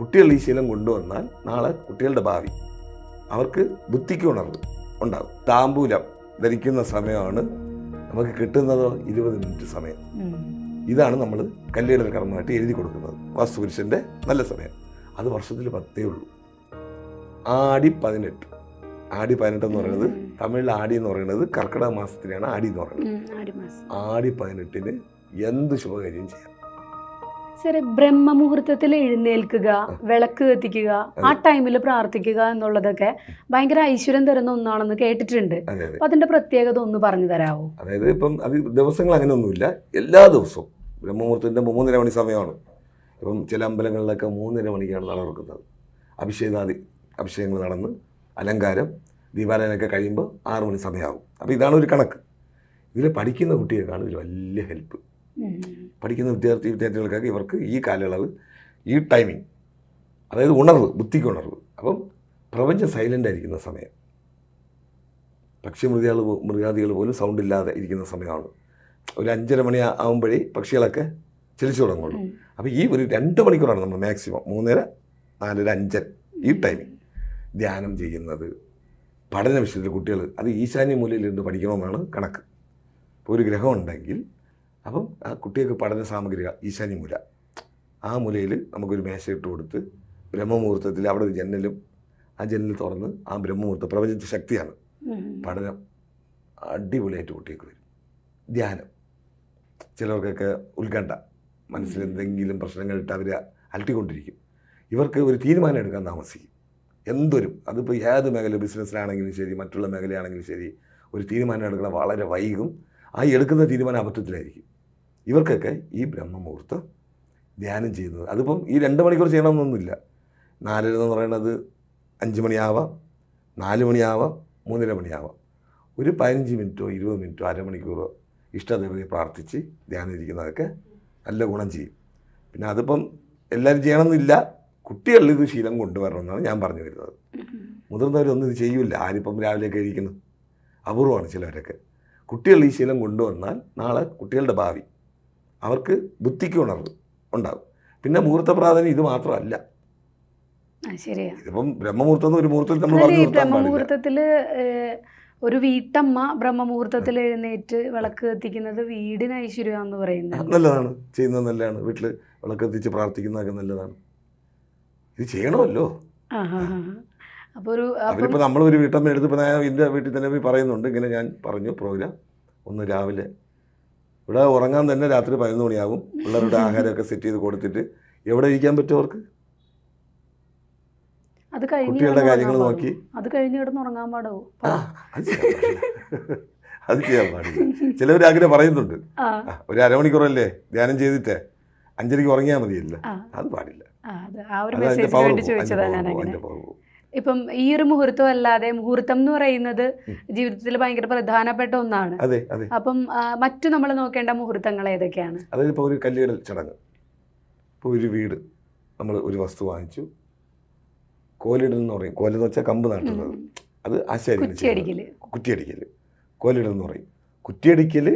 കുട്ടികൾ ഈ ശീലം കൊണ്ടുവന്നാൽ നാളെ കുട്ടികളുടെ ഭാവി അവർക്ക് ബുദ്ധിക്ക് ഉണർവ് ഉണ്ടാകും. താമ്പൂലം ധരിക്കുന്ന സമയമാണ് നമുക്ക് കിട്ടുന്നതോ ഇരുപത് മിനിറ്റ് സമയം. ഇതാണ് നമ്മൾ കല്യാണ കർമ്മമായിട്ട് എഴുതി കൊടുക്കുന്നത്. വാസ്തുപുരുഷന്റെ നല്ല സമയം. അത് വർഷത്തിൽ പത്തേ ഉള്ളൂ. ആടി പതിനെട്ട്. ആടി പതിനെട്ട് എന്ന് പറയുന്നത് തമിഴിൽ ആടി എന്ന് പറയുന്നത് കർക്കിടക മാസത്തിലാണ് ആടി എന്ന് പറയുന്നത്. ആടി പതിനെട്ടിന് എന്ത് ശുഭകാര്യം ചെയ്യാം? സാറേ ബ്രഹ്മമുഹൂർത്തത്തിൽ എഴുന്നേൽക്കുക വിളക്ക് കത്തിക്കുക ആ ടൈമിൽ പ്രാർത്ഥിക്കുക എന്നുള്ളതൊക്കെ ഭയങ്കര ഐശ്വര്യം തരുന്ന ഒന്നാണെന്ന് കേട്ടിട്ടുണ്ട്. അപ്പൊ അതിന്റെ പ്രത്യേകത ഒന്ന് പറഞ്ഞു തരാമോ അതായത് ഇപ്പം അത് ദിവസങ്ങൾ അങ്ങനെയൊന്നുമില്ല. എല്ലാ ദിവസവും ബ്രഹ്മമുഹൂർത്തത്തിന്റെ മൂന്നര മണി സമയമാണ്. ഇപ്പം ചില അമ്പലങ്ങളിലൊക്കെ മൂന്നര മണിക്കാണ് നട തുറക്കുന്നത്. അഭിഷേകാദി അഭിഷേകങ്ങൾ നടന്ന് അലങ്കാരം ദീപാരാധനയൊക്കെ കഴിയുമ്പോൾ ആറ് മണി സമയമാകും. അപ്പോൾ ഇതാണ് ഒരു കണക്ക്. ഇതിൽ പഠിക്കുന്ന കുട്ടികൾക്കാണ് ഇതിൽ വലിയ ഹെൽപ്പ്. പഠിക്കുന്ന വിദ്യാർത്ഥി വിദ്യാർത്ഥികൾക്കൊക്കെ ഇവർക്ക് ഈ കാലയളവ് ഈ ടൈമിങ് അതായത് ഉണർവ് ബുദ്ധിക്ക് ഉണർവ്. അപ്പം പ്രപഞ്ചം സൈലന്റ് ആയിരിക്കുന്ന സമയം. പക്ഷി മൃഗാൾ മൃഗാദികൾ പോലും സൗണ്ട് ഇല്ലാതെ ഇരിക്കുന്ന സമയമാണ്. ഒരു അഞ്ചര മണി ആകുമ്പോഴേ പക്ഷികളൊക്കെ ചലിച്ചു തുടങ്ങുള്ളൂ. അപ്പോൾ ഈ ഒരു രണ്ട് മണിക്കൂറാണ് നമ്മൾ മാക്സിമം മൂന്നര നാലര അഞ്ചര ഈ ടൈമിങ് ധ്യാനം ചെയ്യുന്നത് പഠന വിഷയത്തിൽ കുട്ടികൾ അത് ഈശാന്യ മൂലയിലിരുന്ന് പഠിക്കണമെന്നാണ് കണക്ക്. ഇപ്പോൾ ഒരു ഗ്രഹം ഉണ്ടെങ്കിൽ അപ്പം ആ കുട്ടികൾക്ക് പഠന സാമഗ്രികൾ ഈശാനി മൂല. ആ മൂലയിൽ നമുക്കൊരു മേശ ഇട്ട് കൊടുത്ത് ബ്രഹ്മമുഹൂർത്തത്തിൽ അവിടെ ഒരു ജനലും ആ ജനൽ തുറന്ന് ആ ബ്രഹ്മമുഹൂർത്തം പ്രപഞ്ചത്തെ ശക്തിയാണ്. പഠനം. അടിപൊളിയായിട്ട് കുട്ടികൾക്ക് വരും. ധ്യാനം. ചിലർക്കൊക്കെ ഉത്കണ്ഠ. മനസ്സിൽ എന്തെങ്കിലും പ്രശ്നങ്ങളിട്ട് അവർ അലട്ടിക്കൊണ്ടിരിക്കും. ഇവർക്ക് ഒരു തീരുമാനം എടുക്കാൻ താമസിക്കും. എന്തൊരു. അതിപ്പോൾ ഏത് മേഖല ബിസിനസ്സിലാണെങ്കിലും ശരി മറ്റുള്ള മേഖലയാണെങ്കിലും ശരി ഒരു തീരുമാനം എടുക്കണം വളരെ വൈകും. ആ എടുക്കുന്ന തീരുമാനം അബദ്ധത്തിലായിരിക്കും. ഇവർക്കൊക്കെ ഈ ബ്രഹ്മമുഹൂർത്തം ധ്യാനം ചെയ്യുന്നത്. അതിപ്പം ഈ രണ്ട് മണിക്കൂർ ചെയ്യണമെന്നൊന്നുമില്ല. നാലര എന്ന് പറയുന്നത് അഞ്ച് മണിയാവാം നാല് മണിയാവാം മൂന്നര മണിയാവാം. ഒരു പതിനഞ്ച് മിനിറ്റോ ഇരുപത് മിനിറ്റോ അരമണിക്കൂറോ ഇഷ്ടദേവതയെ പ്രാർത്ഥിച്ച് ധ്യാനം ഇരിക്കുന്നതൊക്കെ നല്ല ഗുണം ചെയ്യും. പിന്നെ അതിപ്പം എല്ലാവരും ചെയ്യണമെന്നില്ല. കുട്ടികളിൽ ഇത് ശീലം കൊണ്ടുവരണമെന്നാണ് ഞാൻ പറഞ്ഞു വരുന്നത്. മുതിർന്നവരൊന്നും ഇത് ചെയ്യില്ല. ആരിപ്പം രാവിലെ കഴിക്കുന്നു അപൂർവമാണ് ചിലവരൊക്കെ. കുട്ടികൾ ഈ ശീലം കൊണ്ടുവന്നാൽ നാളെ കുട്ടികളുടെ ഭാവി അവർക്ക് ബുദ്ധിക്ക് ഉണർവ് ഉണ്ടാകും. പിന്നെ മുഹൂർത്ത പ്രാധാന്യം ഇത് മാത്രമല്ല. ഇതിപ്പം ബ്രഹ്മമുഹൂർത്തം എന്ന് ഒരു മുഹൂർത്തത്തിൽ നമ്മൾ ഏഹ്, ഒരു വീട്ടമ്മ ബ്രഹ്മമുഹൂർത്തത്തിൽ എഴുന്നേറ്റ് വിളക്ക് കത്തിക്കുന്നത് വീടിന് ഐശ്വര്യമാന്ന് പറയുന്നത്. നല്ലതാണ്. ചെയ്യുന്നത് നല്ലതാണ്. വീട്ടിൽ വിളക്ക് കത്തിച്ച് പ്രാർത്ഥിക്കുന്നതൊക്കെ നല്ലതാണ്. ഇത് ചെയ്യണമല്ലോ. അപ്പോൾ ഒരു അപ്പം അവരിപ്പോൾ നമ്മളൊരു വീട്ടമ്മ എടുത്തപ്പോൾ ഞാൻ എന്റെ വീട്ടിൽ തന്നെ പോയി പറയുന്നുണ്ട്. ഇങ്ങനെ ഞാൻ പറഞ്ഞു പ്രോഗ്രാം ഒന്ന് രാവിലെ ഇവിടെ ഉറങ്ങാൻ തന്നെ രാത്രി പതിനൊന്ന് മണിയാകും. പിള്ളേരുടെ ആഹാരമൊക്കെ സെറ്റ് ചെയ്ത് കൊടുത്തിട്ട് എവിടെ ഇരിക്കാൻ പറ്റും അവർക്ക്? അത് കുട്ടികളുടെ കാര്യങ്ങൾ നോക്കി. അത് കഴിഞ്ഞ് കിടന്ന് ഉറങ്ങാൻ പാടോ അത് ചെയ്യാൻ പാടില്ല. ചിലവർ ആഗ്രഹം പറയുന്നുണ്ട്. ഒരു അരമണിക്കൂറല്ലേ? ധ്യാനം ചെയ്തിട്ട് അഞ്ചരയ്ക്ക് ഉറങ്ങിയാൽ മതിയല്ല. അത് പാടില്ല. അതിന്റെ പവർ പോകും അതിന്റെ പവർ പോകും ഇപ്പം ഈ ഒരു മുഹൂർത്തം അല്ലാതെ മുഹൂർത്തം എന്ന് പറയുന്നത് ജീവിതത്തിൽ ഭയങ്കര പ്രധാനപ്പെട്ട ഒന്നാണ്. അപ്പം മറ്റു നമ്മൾ നോക്കേണ്ട മുഹൂർത്തങ്ങൾ ഏതൊക്കെയാണ്? അതായത് ഇപ്പോൾ ഒരു കല്ലിടൽ ചടങ്ങ്. ഇപ്പോൾ ഒരു വീട് നമ്മൾ ഒരു വസ്തു വാങ്ങിച്ചു. കോലിടൽ എന്ന് പറയും. കോലെന്ന് വെച്ചാൽ കമ്പ് നാട്ടുന്നത് അത് ആശാരി കുറ്റിയടിക്കൽ. കോലിടൽ എന്ന് പറയും. കുറ്റിയടിക്കൽ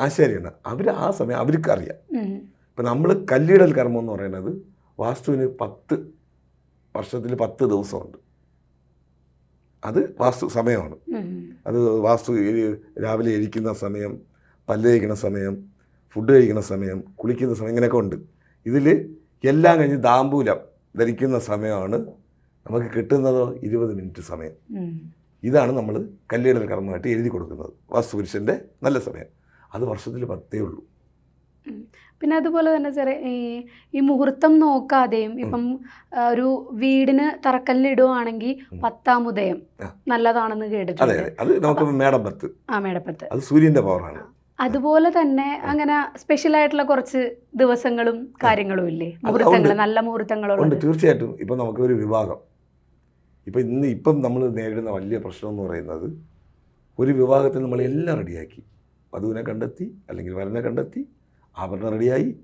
ആശാരിയാണ്. അവർ ആ സമയം അവർക്ക് അറിയാം. ഇപ്പം നമ്മൾ കല്ലിടൽ കർമ്മം എന്ന് പറയുന്നത് വാസ്തുവിന് പത്ത് വർഷത്തിൽ പത്ത് ദിവസമുണ്ട്. അത് വാസ്തു സമയമാണ്. അത് വാസ്തു രാവിലെ എഴിക്കുന്ന സമയം പല്ല് കഴിക്കുന്ന സമയം ഫുഡ് കഴിക്കുന്ന സമയം കുളിക്കുന്ന സമയം ഇങ്ങനെയൊക്കെ ഉണ്ട്. ഇതിൽ എല്ലാം കഴിഞ്ഞ് ദാമ്പൂലം ധരിക്കുന്ന സമയമാണ്. നമുക്ക് കിട്ടുന്നതോ ഇരുപത് മിനിറ്റ് സമയം. ഇതാണ് നമ്മൾ കല്യാണ കർമ്മമായിട്ട് എഴുതി കൊടുക്കുന്നത്. വാസ്തുപുരുഷന്റെ നല്ല സമയം. അത് വർഷത്തിൽ പത്തേ ഉള്ളൂ. പിന്നെ അതുപോലെ തന്നെ ചെറിയ ഈ മുഹൂർത്തം നോക്കാതെയും ഇപ്പം ഒരു വീടിന് തറക്കല്ലിടുവാണെങ്കിൽ ഉം. പത്താം ഉദയം നല്ലതാണെന്ന് കേട്ടിട്ടുണ്ട്. അതെ നമുക്ക് ആ മേടപ്പത്ത് അത് സൂര്യന്റെ പവറാണ്. അതുപോലെ തന്നെ അങ്ങനെ സ്പെഷ്യൽ ആയിട്ടുള്ള കുറച്ച് ദിവസങ്ങളും കാര്യങ്ങളും ഇല്ലേ? മുഹൂർത്തങ്ങൾ. നല്ല ഉണ്ട് തീർച്ചയായിട്ടും തീർച്ചയായിട്ടും. നമുക്ക് ഒരു വിവാഹം. ഇപ്പം ഇന്ന് ഇപ്പം നമ്മൾ നേരിടുന്ന വലിയ പ്രശ്നം എന്ന് പറയുന്നത് ഒരു വിവാഹത്തിൽ നമ്മൾ എല്ലാം റെഡിയാക്കി. വധുവിനെ കണ്ടെത്തി അല്ലെങ്കിൽ വരനെ കണ്ടെത്തി ആഭരണം റെഡിയായി.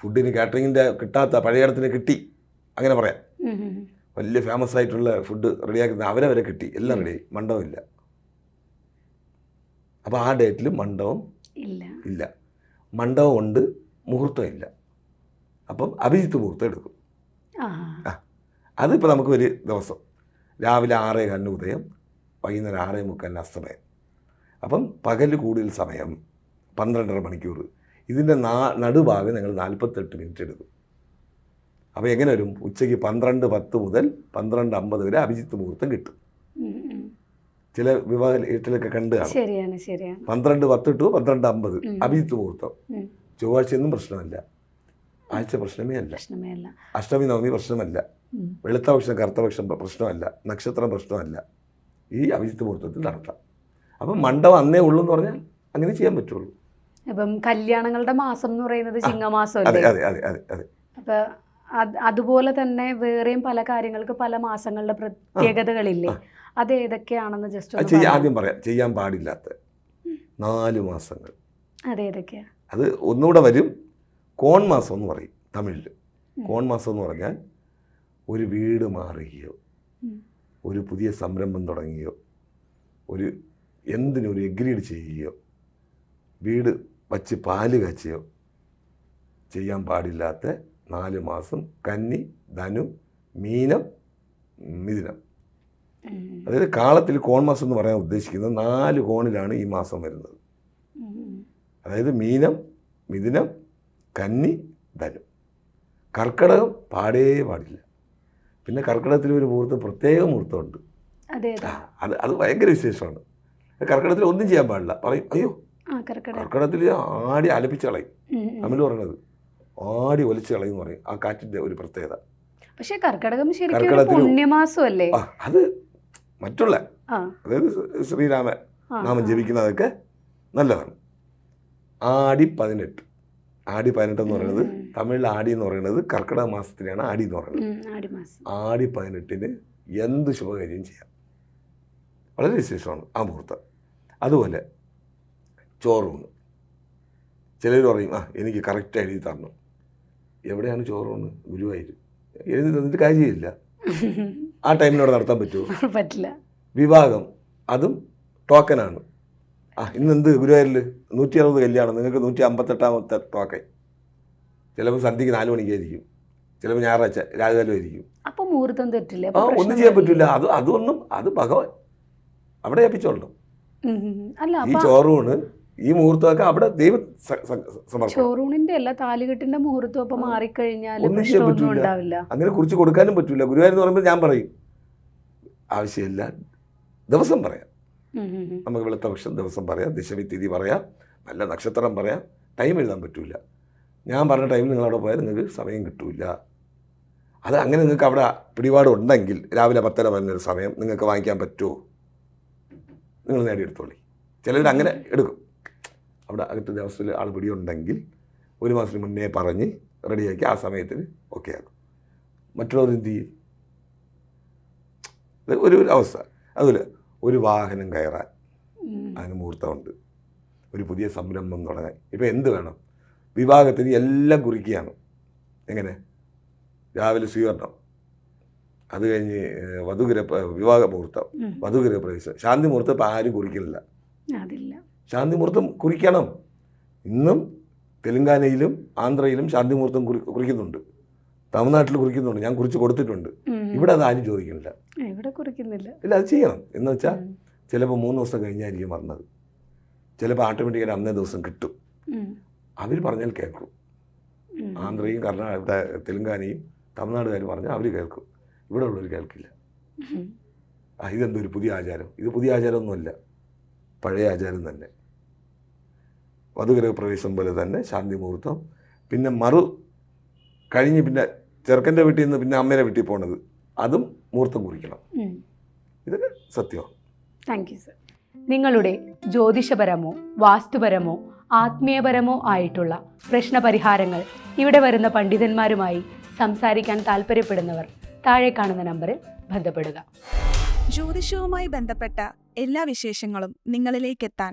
ഫുഡിന് കാറ്ററിങ്ങിന്റെ കിട്ടാത്ത പഴയടത്തിന് കിട്ടി. അങ്ങനെ പറയാം. വലിയ ഫേമസ് ആയിട്ടുള്ള ഫുഡ് റെഡിയാക്കുന്ന അവരെ വരെ കിട്ടി. എല്ലാം റെഡിയായി മണ്ഡപമില്ല അപ്പോൾ ആ ഡേറ്റിൽ മണ്ഡപം ഇല്ല. ഇല്ല. മണ്ഡപം ഉണ്ട് മുഹൂർത്തം ഇല്ല. അപ്പം അഭിജിത്ത് മുഹൂർത്തം എടുക്കും. ആ. ആ. അതിപ്പോൾ നമുക്ക് ഒരു ദിവസം. രാവിലെ ആറേ കണ്ണ് ഉദയം വൈകുന്നേരം ആറേ മുക്കാലിന് അസ്തമയം. അപ്പം പകൽ കൂടുതൽ സമയം പന്ത്രണ്ടര മണിക്കൂർ ഇതിന്റെ നാ നടുഭാഗം ഞങ്ങൾ നാൽപ്പത്തെട്ട് മിനിറ്റ് എടുക്കും. അപ്പോൾ എങ്ങനെ വരും? ഉച്ചയ്ക്ക് പന്ത്രണ്ട് പത്ത് മുതൽ പന്ത്രണ്ട് അമ്പത് വരെ അഭിജിത്ത് മുഹൂർത്തം കിട്ടും. ചില വിവാഹ വീട്ടിലൊക്കെ കണ്ടു കാണും. പന്ത്രണ്ട് പത്ത് ടു പന്ത്രണ്ട് അമ്പത്. അഭിജിത്ത് മുഹൂർത്തം. ചൊവ്വാഴ്ചയൊന്നും പ്രശ്നമല്ല. ആഴ്ച പ്രശ്നമേ അല്ല. അഷ്ടമി നവമി പ്രശ്നമല്ല. വെളുത്തപക്ഷം കറുത്തപക്ഷം പ്രശ്നമല്ല. നക്ഷത്രം പ്രശ്നമല്ല. ഈ അഭിജിത്ത് മുഹൂർത്തത്തിൽ നടത്താം. അപ്പം മണ്ഡപം അന്നേ ഉള്ളൂ എന്ന് പറഞ്ഞാൽ അങ്ങനെ ചെയ്യാൻ പറ്റുള്ളൂ. അപ്പം കല്യാണങ്ങളുടെ മാസം എന്ന് പറയുന്നത് ചിങ്ങമാസം അതെ അതെ അതെ അതെ അതെ. അപ്പൊ അതുപോലെ തന്നെ വേറെയും പല കാര്യങ്ങൾക്ക് പല മാസങ്ങളുടെ പ്രത്യേകതകളില്ലേ? അത് ഏതൊക്കെയാണെന്ന് ജസ്റ്റ് ആദ്യം പറയാം. ചെയ്യാൻ പാടില്ലാത്ത നാല് മാസങ്ങൾ. അത് ഏതൊക്കെയാ? അത് ഒന്നുകൂടെ വരും. കോൺ മാസം എന്ന് പറയും തമിഴിൽ കോൺ മാസം എന്ന് പറഞ്ഞാൽ ഒരു വീട് മാറുകയോ ഒരു പുതിയ സംരംഭം തുടങ്ങുകയോ ഒരു എന്തിനും ഒരു എഗ്രീഡ് ചെയ്യുകയോ വീട് വച്ച് പാൽ കാച്ചുകയോ ചെയ്യാൻ പാടില്ലാത്ത നാല് മാസം കന്നി ധനു മീനം മിഥുനം. അതായത് കാളത്തിൽ കോൺ മാസം എന്ന് പറയാൻ ഉദ്ദേശിക്കുന്നത് നാല് കോണിലാണ് ഈ മാസം വരുന്നത്. അതായത് മീനം മിഥുനം കന്നി ധനു. കർക്കടകം പാടേ പാടില്ല. പിന്നെ കർക്കിടകത്തിൽ ഒരു മുഹൂർത്തം പ്രത്യേക മുഹൂർത്തമുണ്ട്. അത് അത് ഭയങ്കര വിശേഷമാണ്. കർക്കടകത്തിൽ ഒന്നും ചെയ്യാൻ പാടില്ല. പറയും അയ്യോ കർക്കടകത്തിൽ ആടി അലപ്പിച്ച് കളയും. തമിഴ് പറയണത് ആടി ഒലിച്ച് കളയും എന്ന് പറയും. ആ കാറ്റിന്റെ ഒരു പ്രത്യേകത. പക്ഷേ കർക്കിടകം ശരിക്കും അത് മറ്റുള്ള അതായത് ശ്രീരാമൻ നാമം. ജപിക്കുന്നതൊക്കെ നല്ലതാണ്. ആടി പതിനെട്ട്. ആടി പതിനെട്ട് എന്ന് പറയുന്നത് തമിഴിൽ ആടി എന്ന് പറയുന്നത് കർക്കിടക മാസത്തിനെയാണ് ആടി എന്ന് പറയുന്നത് ആടി പതിനെട്ടിന് എന്ത് ശുഭകാര്യം ചെയ്യാം? വളരെ വിശേഷമാണ് ആ മുഹൂർത്തം. അതുപോലെ ചോറൂണ് ചിലർ പറയും ആ എനിക്ക് കറക്റ്റ് എഴുതി തരണം. എവിടെയാണ് ചോറൂണ് ഗുരുവായൂർ എഴുതി തന്നിട്ട് കാര്യമില്ല. ആ ടൈമിനോട് നടത്താൻ പറ്റുമോ? പറ്റില്ല. വിവാഹം അതും ടോക്കനാണ് ആ ഇന്ന് എന്ത് ഗുരുവായൂരിൽ നൂറ്റി അറുപത് കല്യാണം നിങ്ങൾക്ക് നൂറ്റി അമ്പത്തെട്ടാമത്തെ ടോക്കൻ ചിലപ്പോൾ സന്ധ്യക്ക് നാല് മണിക്കായിരിക്കും. ചിലപ്പോൾ ഞായറാഴ്ച രാജകാലമായിരിക്കും അപ്പം മുഹൂർത്തം തെറ്റില്ല? ആ ഒന്നും ചെയ്യാൻ പറ്റില്ല അത് അതൊന്നും അത് ഭഗവാൻ അവിടെ ഏൽപ്പിച്ചോളണം. ഈ ചോറൂണ് ഈ മുഹൂർത്തമൊക്കെ അവിടെ ദൈവം ഷോറൂണിന്റെ അല്ല താലികെട്ടിന്റെ മുഹൂർത്തം അപ്പൊ മാറിക്കഴിഞ്ഞാൽ ഒന്നും ചെയ്യാൻ പറ്റൂല. അങ്ങനെ കുറിച്ച് കൊടുക്കാനും പറ്റില്ല ഗുരുവായൂർ എന്ന് പറയുമ്പോൾ ഞാൻ പറയും ആവശ്യമില്ല ദിവസം പറയാം. നമുക്ക് വെളുത്ത പക്ഷം ദിവസം പറയാം ദശമി തിഥി പറയാം നല്ല നക്ഷത്രം പറയാം ടൈം എഴുതാൻ പറ്റില്ല ഞാൻ പറഞ്ഞ ടൈമിൽ നിങ്ങൾ അവിടെ പോയാൽ നിങ്ങൾക്ക് സമയം കിട്ടൂല. അത് അങ്ങനെ നിങ്ങൾക്ക് അവിടെ പിടിപാടുണ്ടെങ്കിൽ രാവിലെ പത്തര പതിനൊരു സമയം നിങ്ങൾക്ക് വാങ്ങിക്കാൻ പറ്റുമോ? നിങ്ങൾ നേടിയെടുത്തോളി. ചിലർ അങ്ങനെ എടുക്കും. അവിടെ അകത്ത് ദിവസത്തിൽ ആൾ പിടിയുണ്ടെങ്കിൽ ഒരു മാസത്തിന് മുന്നേ പറഞ്ഞ് റെഡിയാക്കി ആ സമയത്തിന് ഓക്കെ ആക്കും. മറ്റുള്ളവർ എന്ത് ചെയ്യും? ഒരു ഒരു അവസ്ഥ. അതുപോലെ ഒരു വാഹനം കയറാൻ. അതിന് മുഹൂർത്തമുണ്ട്. ഒരു പുതിയ സംരംഭം തുടങ്ങാൻ. ഇപ്പം എന്ത് വേണം? വിവാഹത്തിന് എല്ലാം കുറിക്കുകയാണ്. എങ്ങനെ? രാവിലെ സ്വീകരണം. അത് കഴിഞ്ഞ് വധുഗ്രഹ വിവാഹ മുഹൂർത്തം. വധുഗ്രഹ പ്രവേശനം. ശാന്തി മുഹൂർത്തം ഇപ്പം ആരും കുറിക്കുന്നില്ല അതില്ല. ശാന്തി മുഹൂർത്തം കുറിക്കണം. ഇന്നും തെലുങ്കാനയിലും ആന്ധ്രയിലും ശാന്തി മുഹൂർത്തം കുറി കുറിക്കുന്നുണ്ട്. തമിഴ്നാട്ടിൽ കുറിക്കുന്നുണ്ട്. ഞാൻ കുറിച്ച് കൊടുത്തിട്ടുണ്ട്. ഇവിടെ അത് ആരും ചോദിക്കുന്നില്ല. ഇവിടെ കുറിക്കുന്നില്ല. ഇല്ല അത് ചെയ്യണം. എന്ന് വെച്ചാൽ ചിലപ്പോൾ മൂന്ന് ദിവസം കഴിഞ്ഞായിരിക്കും വന്നത്. ചിലപ്പോൾ ഓട്ടോമാറ്റിക്കായിട്ട് അന്നേ ദിവസം കിട്ടും. അവർ പറഞ്ഞാൽ കേൾക്കും. ആന്ധ്രയും കർണാടക തെലുങ്കാനയും തമിഴ്നാടുകാർ പറഞ്ഞാൽ അവർ കേൾക്കും. ഇവിടെ ഉള്ളവർ കേൾക്കില്ല. ആ ഇതെന്തോ ഒരു പുതിയ ആചാരം. ഇത് പുതിയ ആചാരമൊന്നുമല്ല. പഴയ ആചാരം തന്നെ. വധുഗ്രഹ പ്രവേശം പോലെ തന്നെ ശാന്തി മുഹൂർത്തം. പിന്നെ മറു കഴിഞ്ഞ് പിന്നെ ചെറുക്കന്റെ വീട്ടിൽ നിന്ന് പിന്നെ അമ്മേരെ വീട്ടിൽ പോണത് അതും മുഹൂർത്തം കുറിക്കണം. ഇതൊക്കെ സത്യമാണ് താങ്ക് യു സർ നിങ്ങളുടെ ജ്യോതിഷപരമോ വാസ്തുപരമോ ആത്മീയപരമോ ആയിട്ടുള്ള പ്രശ്നപരിഹാരങ്ങൾ ഇവിടെ വരുന്ന പണ്ഡിതന്മാരുമായി സംസാരിക്കാൻ താല്പര്യപ്പെടുന്നവർ താഴെ കാണുന്ന നമ്പറിൽ ബന്ധപ്പെടുക. ജ്യോതിഷവുമായി ബന്ധപ്പെട്ട എല്ലാ വിശേഷങ്ങളും നിങ്ങളിലേക്കെത്താൻ